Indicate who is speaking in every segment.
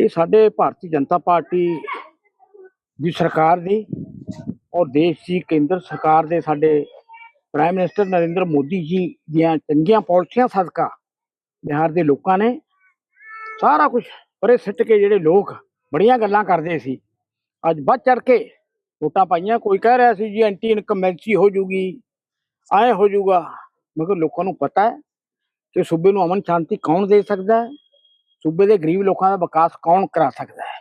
Speaker 1: ਇਹ ਸਾਡੇ ਭਾਰਤੀ ਜਨਤਾ ਪਾਰਟੀ ਦੀ ਸਰਕਾਰ ਦੀ ਔਰ ਦੇਸ਼ ਦੀ ਕੇਂਦਰ ਸਰਕਾਰ ਦੇ ਸਾਡੇ ਪ੍ਰਾਈਮ ਮਿਨਿਸਟਰ ਨਰਿੰਦਰ ਮੋਦੀ ਜੀ ਦੀਆਂ ਚੰਗੀਆਂ ਪਾਲਿਸੀਆਂ ਸਦਕਾ ਬਿਹਾਰ ਦੇ ਲੋਕਾਂ ਨੇ ਸਾਰਾ ਕੁਝ ਪਰੇ ਸਿੱਟ ਕੇ ਜਿਹੜੇ ਲੋਕ ਬੜੀਆਂ ਗੱਲਾਂ ਕਰਦੇ ਸੀ। ਅੱਜ ਵੱਧ ਚੜ ਕੇ ਵੋਟਾਂ ਪਾਈਆਂ। ਕੋਈ ਕਹਿ ਰਿਹਾ ਸੀ ਜੀ ਐਂਟੀ ਇਨਕਮੈਂਸੀ ਹੋ ਜੂਗੀ, ਐ ਹੋ ਜੂਗਾ। ਮਗਰ ਲੋਕਾਂ ਨੂੰ ਪਤਾ ਹੈ ਕਿ ਸੂਬੇ ਨੂੰ ਅਮਨ ਸ਼ਾਂਤੀ ਕੌਣ ਦੇ ਸਕਦਾ ਹੈ? ਸੂਬੇ ਦੇ ਗਰੀਬ ਲੋਕਾਂ ਦਾ ਵਿਕਾਸ ਕੌਣ ਕਰਾ ਸਕਦਾ ਹੈ?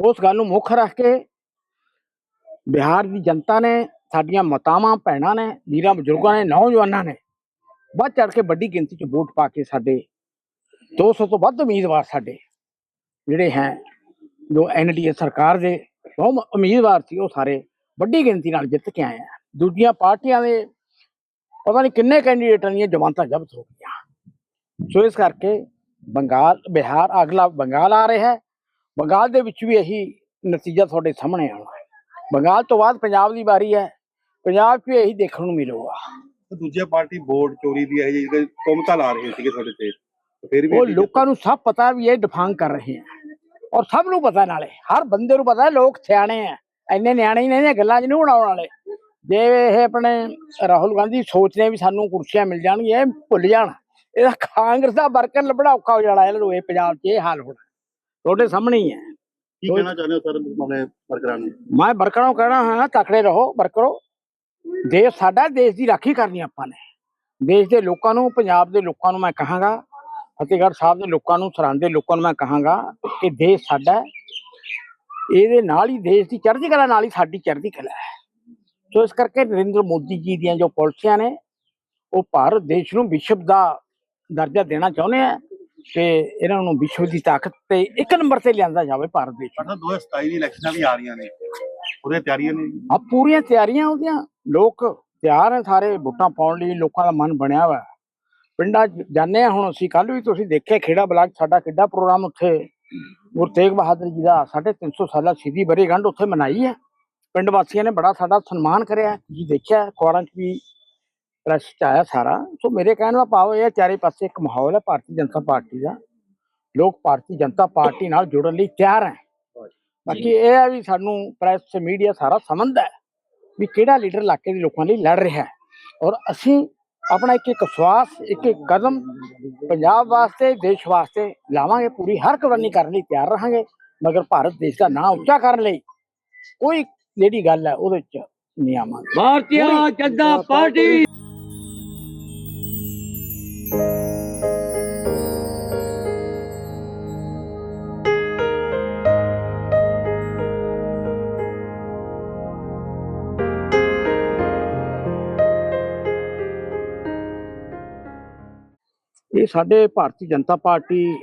Speaker 1: ਉਸ ਗੱਲ ਨੂੰ ਮੁੱਖ ਰੱਖ ਕੇ ਬਿਹਾਰ ਦੀ ਜਨਤਾ ਨੇ ਸਾਡੀਆਂ ਮਾਤਾਵਾਂ, ਭੈਣਾਂ ਨੇ, ਵੀਰਾਂ, ਬਜ਼ੁਰਗਾਂ ਨੇ, ਨੌਜਵਾਨਾਂ ਨੇ ਵੱਧ ਚੜ ਕੇ ਵੱਡੀ ਗਿਣਤੀ 'ਚ ਵੋਟ ਪਾ ਕੇ ਸਾਡੇ 200 ਤੋਂ ਵੱਧ ਉਮੀਦਵਾਰ ਸਾਡੇ ਜਿਹੜੇ ਹੈ, ਜੋ ਐਨਡੀਏ ਸਰਕਾਰ ਦੇ ਬਹੁ ਉਮੀਦਵਾਰ ਸੀ, ਉਹ ਸਾਰੇ ਵੱਡੀ ਗਿਣਤੀ ਨਾਲ ਜਿੱਤ ਕੇ ਆਏ ਆ। ਦੂਜੀਆਂ ਪਾਰਟੀਆਂ ਦੇ ਪਤਾ ਨਹੀਂ ਕਿੰਨੇ ਕੈਂਡੀਡੇਟਾਂ ਦੀਆਂ ਜਮਾਨਤਾਂ ਜ਼ਬਤ ਹੋ ਗਈਆਂ। ਸੋ ਇਸ ਕਰਕੇ ਬੰਗਾਲ ਬਿਹਾਰ ਅਗਲਾ ਬੰਗਾਲ ਆ ਰਿਹਾ ਹੈ। ਬੰਗਾਲ ਦੇ ਵਿੱਚ ਵੀ ਇਹੀ ਨਤੀਜਾ ਤੁਹਾਡੇ ਸਾਹਮਣੇ ਆਉਣਾ ਹੈ। ਬੰਗਾਲ ਤੋਂ ਬਾਅਦ ਪੰਜਾਬ ਦੀ ਵਾਰੀ ਹੈ। ਪੰਜਾਬ 'ਚ ਵੀ ਇਹੀ ਦੇਖਣ ਨੂੰ ਮਿਲੂਗਾ।
Speaker 2: ਦੂਜੇ ਪਾਰਟੀ ਵੋਟ ਚੋਰੀ ਦੀ ਹੈ ਜਿਹੜੀ ਤੁਮਤਾ ਲਾ ਰਹੇ ਸੀਗੇ ਤੁਹਾਡੇ ਤੇ। ਫਿਰ ਵੀ
Speaker 1: ਉਹ ਲੋਕਾਂ ਨੂੰ ਸਭ ਪਤਾ ਵੀ ਇਹ ਡਿਫਾਂਗ ਕਰ ਰਹੇ ਹੈ। ਔਰ ਸਭ ਨੂੰ ਪਤਾ ਨਾਲੇ ਹਰ ਬੰਦੇ ਨੂੰ ਪਤਾ ਲੋਕ ਸਿਆਣੇ ਆ ਇੰਨੇ ਨਿਆਣੇ ਹੀ ਨੇ ਇਹ ਗੱਲਾਂ ਨਹੀਂ ਉਡਾਉਣ ਵਾਲੇ। ਜੇ ਇਹ ਆਪਣੇ ਰਾਹੁਲ ਗਾਂਧੀ ਸੋਚਦੇ ਵੀ ਸਾਨੂੰ ਕੁਰਸੀਆਂ ਮਿਲ ਜਾਣਗੀਆਂ ਇਹ ਭੁੱਲ ਜਾਣ। ਇਹਦਾ ਕਾਂਗਰਸ ਦਾ ਵਰਕਰ ਲੱਭਣਾ ਔਖਾ ਹੋ ਜਾਣਾ ਇਹਨਾਂ ਨੂੰ ਇਹ ਪੰਜਾਬ 'ਚ ਇਹ ਹਾਲ ਹੋਣਾ। ਤੁਹਾਡੇ ਸਾਹਮਣੇ ਹੀ ਹੈ।
Speaker 2: ਕੀ ਕਹਿਣਾ ਚਾਹੁੰਦੇ ਹੋ ਸਰ ਆਪਣੇ ਵਰਕਰਾਂ ਨੂੰ?
Speaker 1: ਮੈਂ ਵਰਕਰਾਂ ਨੂੰ ਕਹਿਣਾ ਹਾਂ ਤਕੜੇ ਰਹੋ ਵਰਕਰੋ ਦੇਸ਼ ਸਾਡਾ ਦੇਸ਼ ਦੀ ਰਾਖੀ ਕਰਨੀ ਆਪਾਂ ਨੇ। ਦੇਸ਼ ਦੇ ਲੋਕਾਂ ਨੂੰ ਪੰਜਾਬ ਦੇ ਲੋਕਾਂ ਨੂੰ ਮੈਂ ਕਹਾਂਗਾ ਫਤਿਹਗੜ੍ਹ ਸਾਹਿਬ ਦੇ ਲੋਕਾਂ ਨੂੰ ਸਰਹੰਦ ਦੇ ਲੋਕਾਂ ਨੂੰ ਮੈਂ ਕਹਾਂਗਾ ਕਿ ਦੇਸ਼ ਸਾਡਾ ਇਹਦੇ ਨਾਲ ਹੀ ਦੇਸ਼ ਦੀ ਚੜ੍ਹਦੀ ਕਲਾ ਨਾਲ ਹੀ ਸਾਡੀ ਚੜ੍ਹਦੀ ਕਲਾ ਹੈ। ਸੋ ਇਸ ਕਰਕੇ ਨਰਿੰਦਰ ਮੋਦੀ ਜੀ ਦੀਆਂ ਜੋ ਪਾਲਿਸੀਆਂ ਨੇ ਉਹ ਭਾਰਤ ਦੇਸ਼ ਨੂੰ ਵਿਸ਼ਵ ਦਾ ਦਰਜਾ ਦੇਣਾ ਚਾਹੁੰਦੇ ਆ ਕਿ ਇਹਨਾਂ ਨੂੰ ਵਿਸ਼ਵ ਦੀ ਤਾਕਤ ਤੇ ਇੱਕ ਨੰਬਰ ਤੇ ਲਿਆਂਦਾ ਜਾਵੇ ਭਾਰਤ ਦੇਸ਼ ਨੂੰ।
Speaker 2: ਪਰ 2027 ਦੀ ਇਲੈਕਸ਼ਨਾਂ ਵੀ ਆ ਰਹੀਆਂ ਨੇ ਉਹਦੇ ਤਿਆਰੀਆਂ ਨੇ
Speaker 1: ਆ ਪੂਰੀਆਂ ਤਿਆਰੀਆਂ ਉਹਦੀਆਂ ਲੋਕ ਤਿਆਰ ਹੈ ਸਾਰੇ ਵੋਟਾਂ ਪਾਉਣ ਲਈ ਲੋਕਾਂ ਦਾ ਮਨ ਬਣਿਆ ਹੋਇਆ। ਪਿੰਡਾਂ ਆ ਹੁਣ ਅਸੀਂ ਕੱਲ ਵੀ ਤੁਸੀਂ ਦੇਖਿਆ ਖੇੜਾ ਬਲਾਕ ਸਾਡਾ ਕਿੱਡਾ ਪ੍ਰੋਗਰਾਮ ਉੱਥੇ ਗੁਰੂ ਤੇਗ ਬਹਾਦਰ ਜੀ ਦਾ 350 ਸਾਲਾ ਸ਼ਹੀਦੀ ਵਰ੍ਹੇਗੰਢ ਉੱਥੇ ਮਨਾਈ ਹੈ ਪਿੰਡ ਵਾਸੀਆਂ ਨੇ ਬੜਾ ਸਾਡਾ ਸਨਮਾਨ ਕਰਿਆ। ਤੁਸੀਂ ਦੇਖਿਆ ਅਖਬਾਰਾਂ 'ਚ ਵੀ ਪ੍ਰੈਸ ਚ ਆਇਆ ਸਾਰਾ। ਸੋ ਮੇਰੇ ਕਹਿਣ ਦਾ ਭਾਵ ਇਹ ਚਾਰੇ ਪਾਸੇ ਇੱਕ ਮਾਹੌਲ ਹੈ ਭਾਰਤੀ ਜਨਤਾ ਪਾਰਟੀ ਦਾ। ਲੋਕ ਭਾਰਤੀ ਜਨਤਾ ਪਾਰਟੀ ਨਾਲ ਜੁੜਨ ਲਈ ਤਿਆਰ ਹੈ। ਬਾਕੀ ਇਹ ਹੈ ਵੀ ਸਾਨੂੰ ਪ੍ਰੈਸ ਮੀਡੀਆ ਸਾਰਾ ਸਮਝਦਾ ਹੈ ਵੀ ਕਿਹੜਾ ਲੀਡਰ ਇਲਾਕੇ ਦੇ ਲੋਕਾਂ ਲਈ ਲੜ ਰਿਹਾ ਹੈ। ਔਰ ਅਸੀਂ ਆਪਣਾ ਇੱਕ ਇੱਕ ਸਵਾਸ ਇੱਕ ਇੱਕ ਕਦਮ ਪੰਜਾਬ ਵਾਸਤੇ ਦੇਸ਼ ਵਾਸਤੇ ਲਾਵਾਂਗੇ ਪੂਰੀ ਹਰ ਕਵਰਨੀ ਕਰਨ ਲਈ ਤਿਆਰ ਰਹਾਂਗੇ। ਮਗਰ ਭਾਰਤ ਦੇਸ਼ ਦਾ ਨਾਂ ਉੱਚਾ ਕਰਨ ਲਈ ਕੋਈ ਜਿਹੜੀ ਗੱਲ ਹੈ ਉਹਦੇ ਵਿੱਚ ਨਿਯਮਾਂ
Speaker 3: ਭਾਰਤੀ ਜਨਤਾ ਪਾਰਟੀ।
Speaker 1: ਇਹ ਸਾਡੇ ਭਾਰਤੀ ਜਨਤਾ ਪਾਰਟੀ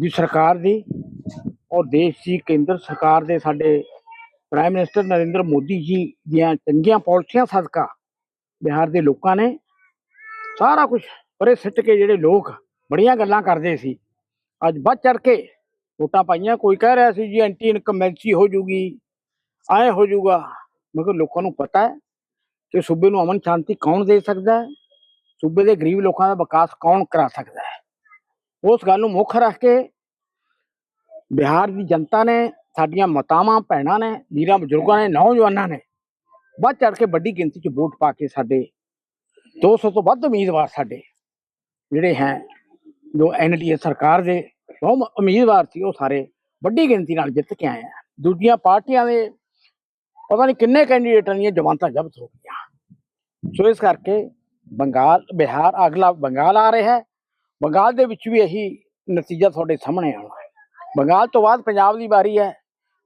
Speaker 1: ਦੀ ਸਰਕਾਰ ਦੀ ਔਰ ਦੇਸ਼ ਦੀ ਕੇਂਦਰ ਸਰਕਾਰ ਦੇ ਸਾਡੇ ਪ੍ਰਾਈਮ ਮਿਨਿਸਟਰ ਨਰਿੰਦਰ ਮੋਦੀ ਜੀ ਦੀਆਂ ਚੰਗੀਆਂ ਪਾਲਿਸੀਆਂ ਸਦਕਾ ਬਿਹਾਰ ਦੇ ਲੋਕਾਂ ਨੇ ਸਾਰਾ ਕੁਝ ਪਰੇ ਸਿੱਟ ਕੇ ਜਿਹੜੇ ਲੋਕ ਬੜੀਆਂ ਗੱਲਾਂ ਕਰਦੇ ਸੀ। ਅੱਜ ਵੱਧ ਚੜ ਕੇ ਵੋਟਾਂ ਪਾਈਆਂ। ਕੋਈ ਕਹਿ ਰਿਹਾ ਸੀ ਜੀ ਐਂਟੀ ਇਨਕਮੈਂਸੀ ਹੋ ਜੂਗੀ, ਐ ਹੋ ਜੂਗਾ। ਮਗਰ ਲੋਕਾਂ ਨੂੰ ਪਤਾ ਹੈ ਕਿ ਸੂਬੇ ਨੂੰ ਅਮਨ ਸ਼ਾਂਤੀ ਕੌਣ ਦੇ ਸਕਦਾ ਹੈ? ਸੂਬੇ ਦੇ ਗਰੀਬ ਲੋਕਾਂ ਦਾ ਵਿਕਾਸ ਕੌਣ ਕਰਾ ਸਕਦਾ ਹੈ? ਉਸ ਗੱਲ ਨੂੰ ਮੁੱਖ ਰੱਖ ਕੇ ਬਿਹਾਰ ਦੀ ਜਨਤਾ ਨੇ, ਸਾਡੀਆਂ ਮਾਤਾਵਾਂ, ਭੈਣਾਂ ਨੇ, ਵੀਰਾਂ, ਬਜ਼ੁਰਗਾਂ ਨੇ, ਨੌਜਵਾਨਾਂ ਨੇ ਵੱਧ ਚੜ ਕੇ ਵੱਡੀ ਗਿਣਤੀ 'ਚ ਵੋਟ ਪਾ ਕੇ ਸਾਡੇ 200 ਤੋਂ ਵੱਧ ਉਮੀਦਵਾਰ ਸਾਡੇ ਜਿਹੜੇ ਹੈ, ਜੋ ਐਨਡੀਏ ਸਰਕਾਰ ਦੇ ਬਹੁ ਉਮੀਦਵਾਰ ਸੀ, ਉਹ ਸਾਰੇ ਵੱਡੀ ਗਿਣਤੀ ਨਾਲ ਜਿੱਤ ਕੇ ਆਏ ਆ। ਦੂਜੀਆਂ ਪਾਰਟੀਆਂ ਦੇ ਪਤਾ ਨਹੀਂ ਕਿੰਨੇ ਕੈਂਡੀਡੇਟਾਂ ਦੀਆਂ ਜਮਾਨਤਾਂ ਜ਼ਬਤ ਹੋ ਗਈਆਂ। ਸੋ ਇਸ ਕਰਕੇ ਬੰਗਾਲ ਬਿਹਾਰ ਅਗਲਾ ਬੰਗਾਲ ਆ ਰਿਹਾ ਹੈ। ਬੰਗਾਲ ਦੇ ਵਿੱਚ ਵੀ ਇਹੀ ਨਤੀਜਾ ਤੁਹਾਡੇ ਸਾਹਮਣੇ ਆਉਣਾ ਹੈ। ਬੰਗਾਲ ਤੋਂ ਬਾਅਦ ਪੰਜਾਬ ਦੀ ਵਾਰੀ ਹੈ।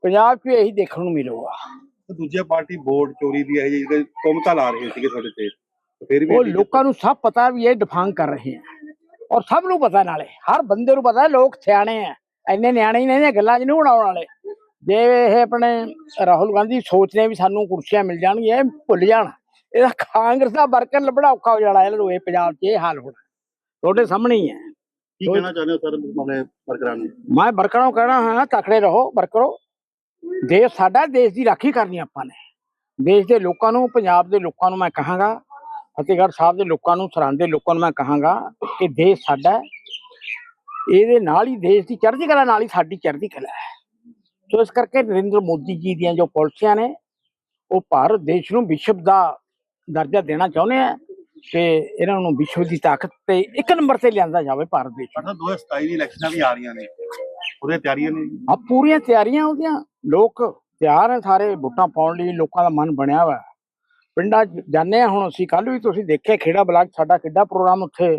Speaker 1: ਪੰਜਾਬ 'ਚ ਵੀ ਇਹੀ ਦੇਖਣ ਨੂੰ ਮਿਲੂਗਾ।
Speaker 2: ਤੇ ਦੂਜੇ ਪਾਰਟੀ ਵੋਟ ਚੋਰੀ ਦੀ ਹੈ ਜਿਹੜੀ ਤੁਮਤਾ ਲਾ ਰਹੇ ਸੀਗੇ ਤੁਹਾਡੇ ਤੇ ਫਿਰ ਵੀ
Speaker 1: ਉਹ ਲੋਕਾਂ ਨੂੰ ਸਭ ਪਤਾ ਵੀ ਇਹ ਡਿਫਾਂਗ ਕਰ ਰਹੇ ਹੈ। ਔਰ ਸਭ ਨੂੰ ਪਤਾ ਨਾਲੇ ਹਰ ਬੰਦੇ ਨੂੰ ਪਤਾ ਲੋਕ ਸਿਆਣੇ ਆ ਇੰਨੇ ਨਿਆਣੇ ਹੀ ਨੇ ਇਹ ਗੱਲਾਂ 'ਚ ਨਹੀਂ ਉਡਾਉਣ ਵਾਲੇ। ਜੇ ਇਹ ਆਪਣੇ ਰਾਹੁਲ ਗਾਂਧੀ ਸੋਚਦੇ ਵੀ ਸਾਨੂੰ ਕੁਰਸੀਆਂ ਮਿਲ ਜਾਣਗੀਆਂ ਇਹ ਭੁੱਲ ਜਾਣ। ਇਹਦਾ ਕਾਂਗਰਸ ਦਾ ਵਰਕਰ ਲੱਭਣਾ ਔਖਾ ਹੋ ਜਾਣਾ ਇਹਨਾਂ ਨੂੰ ਇਹ ਪੰਜਾਬ 'ਚ ਇਹ ਹਾਲ ਹੋਣਾ। ਤੁਹਾਡੇ ਸਾਹਮਣੇ ਹੀ ਹੈ।
Speaker 2: ਕੀ ਕਹਿਣਾ ਚਾਹੁੰਦੇ ਹੋ ਸਰ ਆਪਣੇ ਵਰਕਰਾਂ ਨੂੰ?
Speaker 1: ਮੈਂ ਵਰਕਰਾਂ ਨੂੰ ਕਹਿਣਾ ਹਾਂ ਤਕੜੇ ਰਹੋ ਵਰਕਰੋ ਦੇਸ਼ ਸਾਡਾ ਦੇਸ਼ ਦੀ ਰਾਖੀ ਕਰਨੀ ਆਪਾਂ ਨੇ। ਦੇਸ਼ ਦੇ ਲੋਕਾਂ ਨੂੰ ਪੰਜਾਬ ਦੇ ਲੋਕਾਂ ਨੂੰ ਮੈਂ ਕਹਾਂਗਾ ਫਤਿਹਗੜ੍ਹ ਸਾਹਿਬ ਦੇ ਲੋਕਾਂ ਨੂੰ ਸਰਹੰਦ ਦੇ ਲੋਕਾਂ ਨੂੰ ਮੈਂ ਕਹਾਂਗਾ ਕਿ ਦੇਸ਼ ਸਾਡਾ ਇਹਦੇ ਨਾਲ ਹੀ ਦੇਸ਼ ਦੀ ਚੜ੍ਹਦੀ ਕਲਾ ਨਾਲ ਹੀ ਸਾਡੀ ਚੜ੍ਹਦੀ ਕਲਾ ਹੈ। ਸੋ ਇਸ ਕਰਕੇ ਨਰਿੰਦਰ ਮੋਦੀ ਜੀ ਦੀਆਂ ਜੋ ਪਾਲਿਸੀਆਂ ਨੇ ਉਹ ਭਾਰਤ ਦੇਸ਼ ਨੂੰ ਵਿਸ਼ਵ ਦਾ ਦਰਜਾ ਦੇਣਾ ਚਾਹੁੰਦੇ ਆ ਤੇ ਇਹਨਾਂ ਨੂੰ ਵਿਸ਼ਵ ਦੀ ਤਾਕਤ ਤੇ ਇੱਕ ਨੰਬਰ ਤੇ ਲਿਆਂਦਾ ਜਾਵੇ ਭਾਰਤ ਨੂੰ
Speaker 2: ਪਰ 2027 ਦੀ ਇਲੈਕਸ਼ਨਾਂ ਵੀ ਆ ਰਹੀਆਂ ਨੇ। ਉਹਦੇ ਤਿਆਰੀਆਂ ਨੇ ਜੀ।
Speaker 1: ਆ ਪੂਰੀਆਂ ਤਿਆਰੀਆਂ ਉਹਦੀਆਂ। ਲੋਕ ਤਿਆਰ ਹੈ ਸਾਰੇ ਵੋਟਾਂ ਪਾਉਣ ਲਈ ਲੋਕਾਂ ਦਾ ਮਨ ਬਣਿਆ ਹੋਇਆ ਪਿੰਡਾਂ 'ਚ ਜਾਂਦੇ ਹਾਂ ਹੁਣ ਅਸੀਂ ਕੱਲ ਵੀ ਤੁਸੀਂ ਦੇਖਿਆ ਖੇੜਾ ਬਲਾਕ ਸਾਡਾ ਕਿੱਡਾ ਪ੍ਰੋਗਰਾਮ ਉੱਥੇ।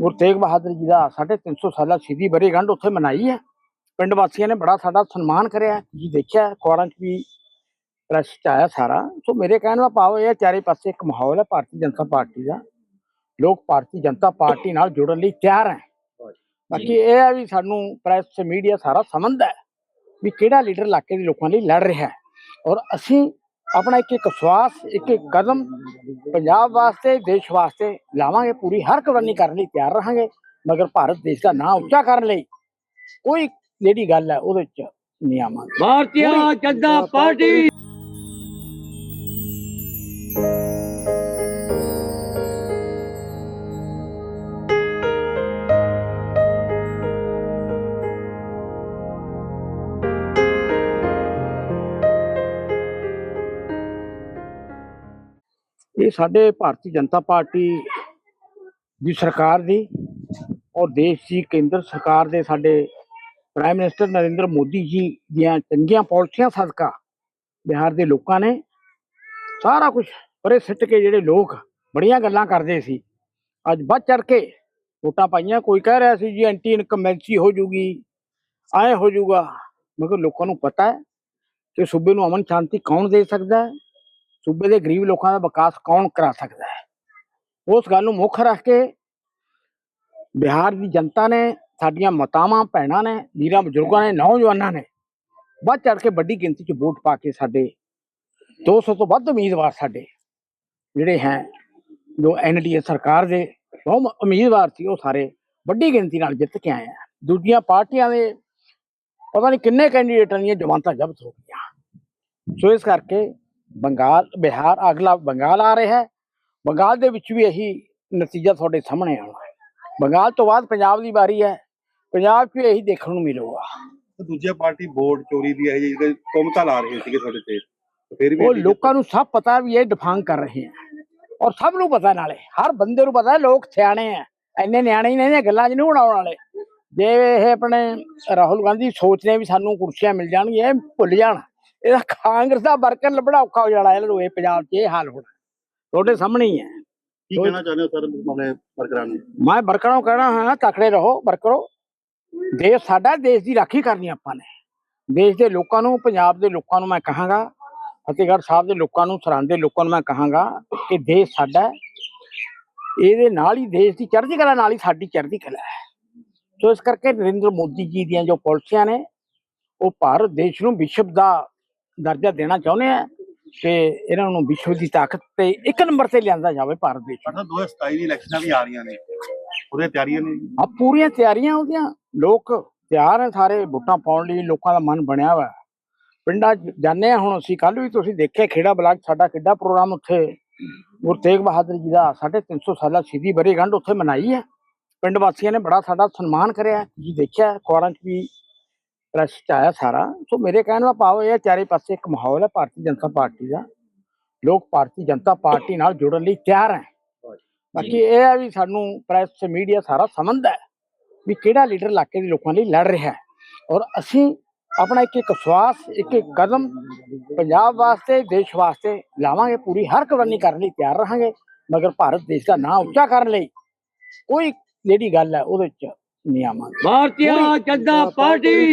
Speaker 1: ਗੁਰੂ ਤੇਗ ਬਹਾਦਰ ਜੀ ਦਾ 350 ਸਾਲਾ ਸ਼ਹੀਦੀ ਵਰ੍ਹੇਗੰਢ ਉੱਥੇ ਮਨਾਈ ਹੈ ਪਿੰਡ ਵਾਸੀਆਂ ਨੇ ਬੜਾ ਸਾਡਾ ਸਨਮਾਨ ਕਰਿਆ। ਤੁਸੀਂ ਦੇਖਿਆ ਅਖਬਾਰਾਂ 'ਚ ਵੀ ਪ੍ਰੈਸ ਚ ਆਇਆ ਸਾਰਾ। ਸੋ ਮੇਰੇ ਕਹਿਣ ਦਾ ਭਾਵ ਇਹ ਹੈ ਚਾਰੇ ਪਾਸੇ ਇੱਕ ਮਾਹੌਲ ਹੈ ਭਾਰਤੀ ਜਨਤਾ ਪਾਰਟੀ ਦਾ। ਲੋਕ ਭਾਰਤੀ ਜਨਤਾ ਪਾਰਟੀ ਨਾਲ ਜੁੜਨ ਲਈ ਤਿਆਰ ਹੈ। ਬਾਕੀ ਇਹ ਹੈ ਵੀ ਸਾਨੂੰ ਪ੍ਰੈਸ ਮੀਡੀਆ ਸਾਰਾ ਸਮਝਦਾ ਹੈ ਵੀ ਕਿਹੜਾ ਲੀਡਰ ਇਲਾਕੇ ਦੇ ਲੋਕਾਂ ਲਈ ਲੜ ਰਿਹਾ ਔਰ ਅਸੀਂ ਆਪਣਾ ਇੱਕ ਇੱਕ ਸਵਾਸ ਇੱਕ ਇੱਕ ਕਦਮ ਪੰਜਾਬ ਵਾਸਤੇ ਦੇਸ਼ ਵਾਸਤੇ ਲਾਵਾਂਗੇ ਪੂਰੀ ਹਰ ਕਵਰਨੀ ਕਰਨ ਲਈ ਤਿਆਰ ਰਹਾਂਗੇ। ਮਗਰ ਭਾਰਤ ਦੇਸ਼ ਦਾ ਨਾਂ ਉੱਚਾ ਕਰਨ ਲਈ ਕੋਈ ਜਿਹੜੀ ਗੱਲ ਹੈ ਉਹਦੇ ਵਿੱਚ
Speaker 3: ਨਿਯਮਾਂ ਭਾਰਤੀ ਜਨਤਾ
Speaker 1: ਪਾਰਟੀ ਸਾਡੇ ਭਾਰਤੀ ਜਨਤਾ ਪਾਰਟੀ ਦੀ ਸਰਕਾਰ ਦੀ ਔਰ ਦੇਸ਼ ਦੀ ਕੇਂਦਰ ਸਰਕਾਰ ਦੇ ਸਾਡੇ ਪ੍ਰਾਈਮ ਮਿਨਿਸਟਰ ਨਰਿੰਦਰ ਮੋਦੀ ਜੀ ਦੀਆਂ ਚੰਗੀਆਂ ਪਾਲਿਸੀਆਂ ਸਦਕਾ ਬਿਹਾਰ ਦੇ ਲੋਕਾਂ ਨੇ ਸਾਰਾ ਕੁਝ ਪਰੇ ਸਿੱਟ ਕੇ ਜਿਹੜੇ ਲੋਕ ਬੜੀਆਂ ਗੱਲਾਂ ਕਰਦੇ ਸੀ। ਅੱਜ ਵੱਧ ਚੜ ਕੇ ਵੋਟਾਂ ਪਾਈਆਂ। ਕੋਈ ਕਹਿ ਰਿਹਾ ਸੀ ਜੀ ਐਂਟੀ ਇਨਕਮੈਂਸੀ ਹੋ ਜੂਗੀ, ਐ ਹੋ ਜੂਗਾ। ਮਗਰ ਲੋਕਾਂ ਨੂੰ ਪਤਾ ਹੈ ਕਿ ਸੂਬੇ ਨੂੰ ਅਮਨ ਸ਼ਾਂਤੀ ਕੌਣ ਦੇ ਸਕਦਾ ਹੈ? ਸੂਬੇ ਦੇ ਗਰੀਬ ਲੋਕਾਂ ਦਾ ਵਿਕਾਸ ਕੌਣ ਕਰਾ ਸਕਦਾ ਹੈ? ਉਸ ਗੱਲ ਨੂੰ ਮੁੱਖ ਰੱਖ ਕੇ ਬਿਹਾਰ ਦੀ ਜਨਤਾ ਨੇ, ਸਾਡੀਆਂ ਮਾਤਾਵਾਂ, ਭੈਣਾਂ ਨੇ, ਵੀਰਾਂ ਬਜ਼ੁਰਗਾਂ ਨੇ, ਨੌਜਵਾਨਾਂ ਨੇ ਵੱਧ ਚੜ ਕੇ ਵੱਡੀ ਗਿਣਤੀ 'ਚ ਵੋਟ ਪਾ ਕੇ ਸਾਡੇ 200 ਤੋਂ ਵੱਧ ਉਮੀਦਵਾਰ ਸਾਡੇ ਜਿਹੜੇ ਹੈ, ਜੋ ਐਨਡੀਏ ਸਰਕਾਰ ਦੇ ਬਹੁਤ ਉਮੀਦਵਾਰ ਸੀ, ਉਹ ਸਾਰੇ ਵੱਡੀ ਗਿਣਤੀ ਨਾਲ ਜਿੱਤ ਕੇ ਆਏ ਆ। ਦੂਜੀਆਂ ਪਾਰਟੀਆਂ ਦੇ ਪਤਾ ਨਹੀਂ ਕਿੰਨੇ ਕੈਂਡੀਡੇਟਾਂ ਦੀਆਂ ਜਮਾਨਤਾਂ ਜ਼ਬਤ ਹੋ ਗਈਆਂ। ਸੋ ਇਸ ਕਰਕੇ ਬੰਗਾਲ ਬਿਹਾਰ ਅਗਲਾ ਬੰਗਾਲ ਆ ਰਿਹਾ ਹੈ। ਬੰਗਾਲ ਦੇ ਵਿੱਚ ਵੀ ਇਹੀ ਨਤੀਜਾ ਤੁਹਾਡੇ ਸਾਹਮਣੇ ਆਉਣਾ ਹੈ। ਬੰਗਾਲ ਤੋਂ ਬਾਅਦ ਪੰਜਾਬ ਦੀ ਵਾਰੀ ਹੈ। ਪੰਜਾਬ 'ਚ ਵੀ ਇਹੀ ਦੇਖਣ ਨੂੰ ਮਿਲੂਗਾ।
Speaker 2: ਦੂਜੀਆਂ ਪਾਰਟੀ ਵੋਟ ਚੋਰੀ ਦੀ ਹੈ ਜਿਹੜੀ ਤੁਮਤਾ ਲਾ ਰਹੇ ਸੀਗੇ ਤੁਹਾਡੇ ਤੇ। ਫਿਰ ਵੀ
Speaker 1: ਉਹ ਲੋਕਾਂ ਨੂੰ ਸਭ ਪਤਾ ਵੀ ਇਹ ਡਿਫਾਂਗ ਕਰ ਰਹੇ ਹੈ। ਔਰ ਸਭ ਨੂੰ ਪਤਾ ਨਾਲੇ ਹਰ ਬੰਦੇ ਨੂੰ ਪਤਾ ਲੋਕ ਸਿਆਣੇ ਆ ਇੰਨੇ ਨਿਆਣੇ ਹੀ ਨਹੀਂ ਇਹ ਗੱਲਾਂ 'ਚ ਨਹੀਂ ਉਡਾਉਣ ਵਾਲੇ। ਜੇ ਇਹ ਆਪਣੇ ਰਾਹੁਲ ਗਾਂਧੀ ਸੋਚਦੇ ਆ ਵੀ ਸਾਨੂੰ ਕੁਰਸੀਆਂ ਮਿਲ ਜਾਣਗੀਆਂ ਇਹ ਭੁੱਲ ਜਾਣ। ਇਹਦਾ ਕਾਂਗਰਸ ਦਾ ਵਰਕਰ ਲੱਭਣਾ ਔਖਾ ਹੋ ਜਾਣਾ ਇਹਨਾਂ ਨੂੰ ਇਹ ਪੰਜਾਬ 'ਚ ਇਹ ਹਾਲ ਹੋਣਾ। ਤੁਹਾਡੇ ਸਾਹਮਣੇ ਹੀ ਹੈ।
Speaker 2: ਕੀ ਕਹਿਣਾ ਚਾਹੁੰਦੇ ਹੋ ਸਰ ਆਪਣੇ ਵਰਕਰਾਂ ਨੂੰ?
Speaker 1: ਮੈਂ ਵਰਕਰਾਂ ਨੂੰ ਕਹਿਣਾ ਹਾਂ ਤਕੜੇ ਰਹੋ ਵਰਕਰੋ। ਦੇਸ਼ ਸਾਡਾ ਦੇਸ਼ ਦੀ ਰਾਖੀ ਕਰਨੀ ਆਪਾਂ ਨੇ। ਦੇਸ਼ ਦੇ ਲੋਕਾਂ ਨੂੰ ਪੰਜਾਬ ਦੇ ਲੋਕਾਂ ਨੂੰ ਮੈਂ ਕਹਾਂਗਾ ਫਤਿਹਗੜ੍ਹ ਸਾਹਿਬ ਦੇ ਲੋਕਾਂ ਨੂੰ ਸਰਹੰਦ ਦੇ ਲੋਕਾਂ ਨੂੰ ਮੈਂ ਕਹਾਂਗਾ ਕਿ ਦੇਸ਼ ਸਾਡਾ ਇਹਦੇ ਨਾਲ ਹੀ ਦੇਸ਼ ਦੀ ਚੜ੍ਹਦੀ ਕਲਾ ਨਾਲ ਹੀ ਸਾਡੀ ਚੜ੍ਹਦੀ ਕਲਾ ਹੈ। ਸੋ ਇਸ ਕਰਕੇ ਨਰਿੰਦਰ ਮੋਦੀ ਜੀ ਦੀਆਂ ਜੋ ਪਾਲਿਸੀਆਂ ਨੇ ਉਹ ਭਾਰਤ ਦੇਸ਼ ਨੂੰ ਵਿਸ਼ਵ ਦਾ ਦਰਜਾ ਦੇਣਾ ਚਾਹੁੰਦੇ ਆ ਤੇ ਇਹਨਾਂ ਨੂੰ ਵਿਸ਼ਵ ਦੀ ਤਾਕਤ ਤੇ ਇੱਕ ਨੰਬਰ ਤੇ ਲਿਆਂਦਾ ਜਾਵੇ ਭਾਰਤ ਨੂੰ।
Speaker 2: ਪਰ 2027 ਦੀ ਇਲੈਕਸ਼ਨਾਂ ਵੀ ਆ ਰਹੀਆਂ ਨੇ। ਉਹਦੇ ਤਿਆਰੀਆਂ ਨੇ।
Speaker 1: ਆ ਪੂਰੀਆਂ ਤਿਆਰੀਆਂ ਉਹਦੀਆਂ ਲੋਕ ਤਿਆਰ ਹੈ ਸਾਰੇ ਵੋਟਾਂ ਪਾਉਣ ਲਈ ਲੋਕਾਂ ਦਾ ਮਨ ਬਣਿਆ ਹੋਇਆ। ਪਿੰਡਾਂ ਜਾਂਦੇ ਹਾਂ ਹੁਣ ਅਸੀਂ ਕੱਲ ਵੀ ਤੁਸੀਂ ਦੇਖਿਆ ਖੇੜਾ ਬਲਾਕ ਸਾਡਾ ਕਿੱਡਾ ਪ੍ਰੋਗਰਾਮ ਉੱਥੇ। ਗੁਰੂ ਤੇਗ ਬਹਾਦਰ ਜੀ ਦਾ 350 ਸਾਲਾ ਸ਼ਹੀਦੀ ਵਰ੍ਹੇਗੰਢ ਉੱਥੇ ਮਨਾਈ ਹੈ। ਪਿੰਡ ਵਾਸੀਆਂ ਨੇ ਬੜਾ ਸਾਡਾ ਸਨਮਾਨ ਕਰਿਆ। ਤੁਸੀਂ ਦੇਖਿਆ ਅਖਬਾਰਾਂ 'ਚ ਵੀ ਪ੍ਰੈਸ 'ਚ ਆਇਆ ਸਾਰਾ। ਸੋ ਮੇਰੇ ਕਹਿਣ ਦਾ ਭਾਵ ਇਹ ਹੈ ਚਾਰੇ ਪਾਸੇ ਇੱਕ ਮਾਹੌਲ ਹੈ ਭਾਰਤੀ ਜਨਤਾ ਪਾਰਟੀ ਦਾ। ਲੋਕ ਭਾਰਤੀ ਜਨਤਾ ਪਾਰਟੀ ਨਾਲ ਜੁੜਨ ਲਈ ਤਿਆਰ ਹੈ। ਬਾਕੀ ਇਹ ਹੈ ਵੀ ਸਾਨੂੰ ਪ੍ਰੈਸ ਮੀਡੀਆ ਸਾਰਾ ਸਮਝਦਾ ਹੈ ਵੀ ਕਿਹੜਾ ਲੀਡਰ ਇਲਾਕੇ ਦੇ ਲੋਕਾਂ ਲਈ ਲੜ ਰਿਹਾ ਹੈ। ਔਰ ਅਸੀਂ ਆਪਣਾ ਇੱਕ ਇੱਕ ਸਵਾਸ ਇੱਕ ਇੱਕ ਕਦਮ ਪੰਜਾਬ ਵਾਸਤੇ ਦੇਸ਼ ਵਾਸਤੇ ਲਾਵਾਂਗੇ ਪੂਰੀ ਹਰ ਕਵਰਨੀ ਕਰਨ ਲਈ ਤਿਆਰ ਰਹਾਂਗੇ। ਮਗਰ ਭਾਰਤ ਦੇਸ਼ ਦਾ ਨਾਂ ਉੱਚਾ ਕਰਨ ਲਈ ਕੋਈ ਜਿਹੜੀ ਗੱਲ ਹੈ ਉਹਦੇ ਚ ਨਹੀਂ ਆਵਾਂਗੇ
Speaker 3: ਭਾਰਤੀ ਜਨਤਾ ਪਾਰਟੀ।